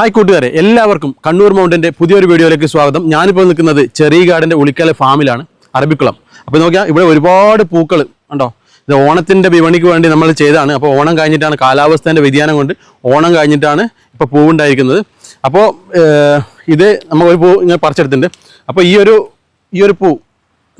Hi കൂട്ടുകാരെ. എല്ലാവർക്കും കണ്ണൂർ മൗണ്ടിന്റെ പുതിയൊരു വീഡിയോയിലേക്ക് സ്വാഗതം. ഞാനിപ്പോൾ നിൽക്കുന്നത് ചെറിയ ഗാർഡന്റെ ഉളിക്കല ഫാമിലാണ് അറബിക്കുളം. അപ്പോൾ നോക്കിയാൽ ഇവിടെ ഒരുപാട് പൂക്കൾ ഉണ്ടോ ഇത് ഓണത്തിന്റെ വിപണിക്ക് വേണ്ടി നമ്മൾ ചെയ്താണ് അപ്പോൾ ഓണം കഴിഞ്ഞിട്ടാണ് കാലാവസ്ഥേന്റെ വ്യതിയാനം കൊണ്ട് ഓണം കഴിഞ്ഞിട്ടാണ് ഇപ്പോൾ പൂവുണ്ടായിരിക്കുന്നത്. അപ്പോൾ ഇത് നമ്മൾ ഒരു പൂ ഇങ്ങനെ പറിച്ചെടുത്തിട്ടുണ്ട്. അപ്പോൾ ഈ ഒരു ഈ ഒരു പൂ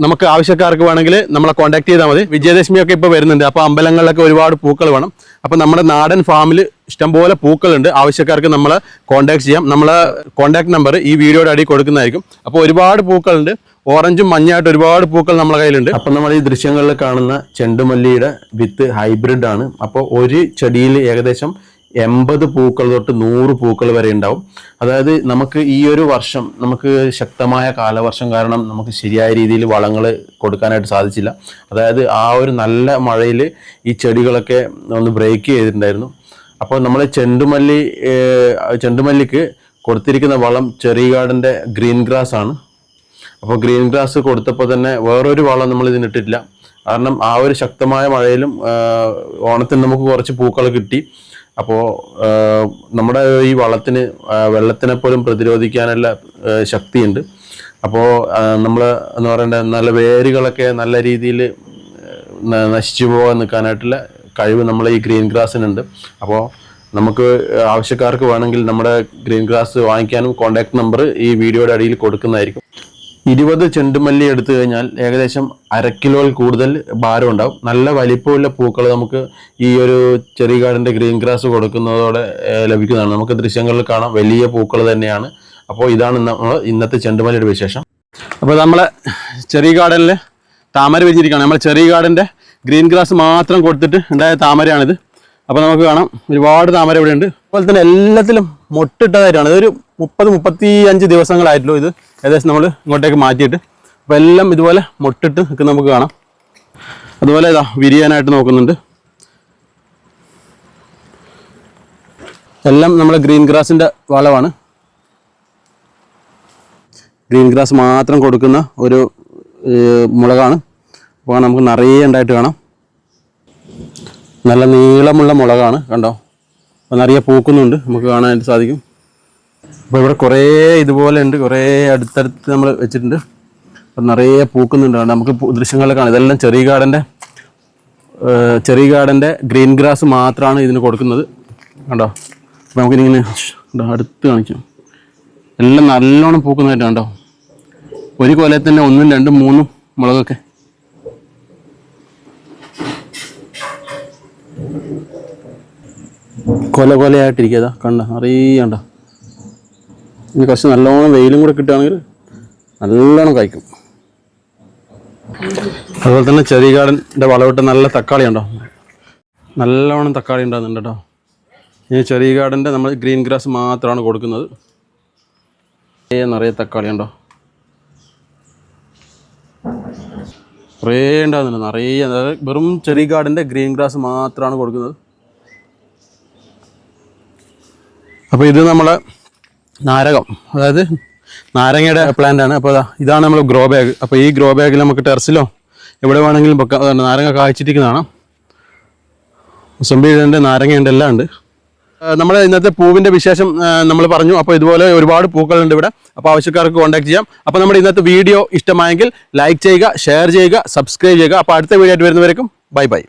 നമുക്ക് ആവശ്യക്കാർക്ക് വേണമെങ്കിൽ നമ്മളെ കോൺടാക്ട് ചെയ്താൽ മതി. വിജയദശമി ഒക്കെ ഇപ്പോൾ വരുന്നുണ്ട്. അപ്പോൾ അമ്പലങ്ങളിലൊക്കെ ഒരുപാട് പൂക്കൾ വേണം. അപ്പോൾ നമ്മുടെ നാടൻ ഫാമിൽ ഇഷ്ടംപോലെ പൂക്കളുണ്ട്. ആവശ്യക്കാർക്ക് നമ്മളെ കോൺടാക്ട് ചെയ്യാം. നമ്മളെ കോൺടാക്ട് നമ്പർ ഈ വീഡിയോയുടെ അടി കൊടുക്കുന്നതായിരിക്കും. അപ്പോൾ ഒരുപാട് പൂക്കളുണ്ട്. ഓറഞ്ചും മഞ്ഞായിട്ട് ഒരുപാട് പൂക്കൾ നമ്മളെ കയ്യിലുണ്ട്. അപ്പം നമ്മൾ ഈ ദൃശ്യങ്ങളിൽ കാണുന്ന ചെണ്ടുമല്ലിയുടെ വിത്ത് ഹൈബ്രിഡ് ആണ്. അപ്പോൾ ഒരു ചെടിയിൽ ഏകദേശം എൺപത് പൂക്കൾ തൊട്ട് നൂറ് പൂക്കൾ വരെ ഉണ്ടാവും. അതായത് നമുക്ക് ഈ ഒരു വർഷം നമുക്ക് ശക്തമായ കാലവർഷം കാരണം നമുക്ക് ശരിയായ രീതിയിൽ വളങ്ങൾ കൊടുക്കാനായിട്ട് സാധിച്ചില്ല. അതായത് ആ ഒരു നല്ല മഴയിൽ ഈ ചെടികളൊക്കെ ഒന്ന് ബ്രേക്ക് ചെയ്തിട്ടുണ്ടായിരുന്നു. അപ്പോൾ നമ്മൾ ചെണ്ടുമല്ലി ചെണ്ടുമല്ലിക്ക് കൊടുത്തിരിക്കുന്ന വളം ചെറിയകാടിന്റെ ഗ്രീൻ ഗ്രാസ് ആണ്. അപ്പോൾ ഗ്രീൻ ഗ്രാസ് കൊടുത്തപ്പോൾ തന്നെ വേറൊരു വളം നമ്മൾ ഇതിനിട്ടിട്ടില്ല കാരണം ആ ഒരു ശക്തമായ മഴയിലും ഓണത്തിന് നമുക്ക് കുറച്ച് പൂക്കൾ കിട്ടി. അപ്പോൾ നമ്മുടെ ഈ വളത്തിന് വെള്ളത്തിനെ പോലും പ്രതിരോധിക്കാനുള്ള ശക്തിയുണ്ട്. അപ്പോൾ നമ്മൾ എന്ന് പറയേണ്ട നല്ല വേരുകളൊക്കെ നല്ല രീതിയിൽ നശിച്ചു പോകാൻ നിൽക്കാനായിട്ടുള്ള കഴിവ് നമ്മൾ ഈ ഗ്രീൻ ഗ്രാസിനുണ്ട്. അപ്പോൾ നമുക്ക് ആവശ്യക്കാർക്ക് വേണമെങ്കിൽ നമ്മുടെ ഗ്രീൻ ഗ്രാസ് വാങ്ങിക്കാനും കോൺടാക്ട് നമ്പർ ഈ വീഡിയോയുടെ അടിയിൽ കൊടുക്കുന്നതായിരിക്കും. ഇരുപത് ചെണ്ടുമല്ലി എടുത്തു കഴിഞ്ഞാൽ ഏകദേശം അര കൂടുതൽ ഭാരം ഉണ്ടാവും. നല്ല വലിപ്പമുള്ള പൂക്കൾ നമുക്ക് ഈ ഒരു ചെറിയ കാടിന്റെ ഗ്രീൻ ഗ്രാസ് കൊടുക്കുന്നതോടെ ലഭിക്കുന്നതാണ്. നമുക്ക് ദൃശ്യങ്ങളിൽ കാണാം. വലിയ പൂക്കൾ തന്നെയാണ്. അപ്പോൾ ഇതാണ് നമ്മൾ ഇന്നത്തെ ചെണ്ടുമല്ലിയുടെ വിശേഷം. അപ്പോൾ നമ്മളെ ചെറിയ ഗാർഡനിൽ താമര വെച്ചിരിക്കുകയാണ്. നമ്മൾ ചെറിയ ഗാർഡന്റെ ഗ്രീൻ ഗ്രാസ് മാത്രം കൊടുത്തിട്ട് ഉണ്ടായ താമരയാണിത്. അപ്പോൾ നമുക്ക് കാണാം. ഒരുപാട് താമര ഇവിടെ ഉണ്ട്. അതുപോലെ തന്നെ എല്ലാത്തിലും മൊട്ടിട്ടതായിട്ടാണ്. ഇതൊരു മുപ്പത് മുപ്പത്തി അഞ്ച് ദിവസങ്ങളായിട്ടുള്ളൂ ഇത്. ഏകദേശം നമ്മൾ ഇങ്ങോട്ടേക്ക് മാറ്റിയിട്ട്. അപ്പോൾ എല്ലാം ഇതുപോലെ മൊട്ടിട്ട് നിൽക്കുന്ന നമുക്ക് കാണാം. അതുപോലെ ഇതാ വിരിയാനായിട്ട് നോക്കുന്നുണ്ട്. എല്ലാം നമ്മുടെ ഗ്രീൻ ഗ്രാസിന്റെ വളമാണ് ഗ്രീൻ ഗ്രാസ് മാത്രം കൊടുക്കുന്ന ഒരു മുളകാണ്. അപ്പോൾ നമുക്ക് നിറയെ ഉണ്ടായിട്ട് കാണാം. നല്ല നീളമുള്ള മുളകാണ് കണ്ടോ? അപ്പോൾ നിറയ പൂക്കുന്നുണ്ട് നമുക്ക് കാണാനായിട്ട് സാധിക്കും. അപ്പോൾ ഇവിടെ കുറേ ഇതുപോലെ ഉണ്ട് കുറേ അടുത്തടുത്ത് നമ്മൾ വെച്ചിട്ടുണ്ട്. അപ്പോൾ നിറയെ പൂക്കുന്നുണ്ട് നമുക്ക് ദൃശ്യങ്ങളിൽ കാണാം. ഇതെല്ലാം ചെറിയ ഗാർഡന്റെ ചെറിയ ഗാർഡന്റെ ഗ്രീൻ ഗ്രാസ് മാത്രമാണ് ഇതിന് കൊടുക്കുന്നത് കണ്ടോ? അപ്പോൾ നമുക്കിതിങ്ങനെ അടുത്ത് കാണിക്കാം. എല്ലാം നല്ലോണം പൂക്കുന്നതായിട്ട് കണ്ടോ? ഒരു കൊലയിൽ ഒന്നും രണ്ടും മൂന്നും മുളകൊക്കെ കൊല കൊലയായിട്ടിരിക്കുക കണ്ട? അറിയണ്ട? ഇനി കുറച്ച് നല്ലോണം വെയിലും കൂടെ കിട്ടുകയാണെങ്കിൽ നല്ലോണം കഴിക്കും. അതുപോലെ തന്നെ ചെറിയ ഗാർഡന്റെ വളവിട്ട് നല്ല തക്കാളി ഉണ്ടോ? നല്ലോണം തക്കാളി ഉണ്ടാകുന്നുണ്ട് കേട്ടോ. ഈ ചെറിയ ഗാർഡന്റെ നമ്മൾ ഗ്രീൻ ഗ്രാസ് മാത്രമാണ് കൊടുക്കുന്നത്. നിറയെ തക്കാളി ഉണ്ടോ? കുറേ ഉണ്ടാകുന്നുണ്ട് നിറയെ. വെറും ചെറിയ ഗാർഡന്റെ ഗ്രീൻ ഗ്രാസ് മാത്രമാണ് കൊടുക്കുന്നത്. അപ്പോൾ ഇത് നമ്മളെ നാരകം അതായത് നാരങ്ങയുടെ പ്ലാന്റ് ആണ്. അപ്പോൾ ഇതാണ് നമ്മൾ ഗ്രോ ബാഗ് അപ്പോൾ ഈ ഗ്രോ ബാഗിൽ നമുക്ക് ടെറസിലോ എവിടെ വേണമെങ്കിലും വെക്കാം. അതുകൊണ്ട് നാരങ്ങ കായ്ച്ചിരിക്കുന്നതാണ്. മുസംബിയുണ്ട് നാരങ്ങയുണ്ട് എല്ലാം ഉണ്ട്. നമ്മുടെ ഇന്നത്തെ പൂവിന്റെ വിശേഷം നമ്മൾ പറഞ്ഞു. അപ്പോൾ ഇതുപോലെ ഒരുപാട് പൂക്കളുണ്ട് ഇവിടെ. അപ്പോൾ ആവശ്യക്കാർക്ക് കോൺടാക്ട് ചെയ്യാം. അപ്പോൾ നമ്മുടെ ഇന്നത്തെ വീഡിയോ ഇഷ്ടമായെങ്കിൽ ലൈക്ക് ചെയ്യുക ഷെയർ ചെയ്യുക സബ്സ്ക്രൈബ് ചെയ്യുക. അപ്പോൾ അടുത്ത വീഡിയോ ആയിട്ട് വരുന്നവരേക്കും ബൈ ബൈ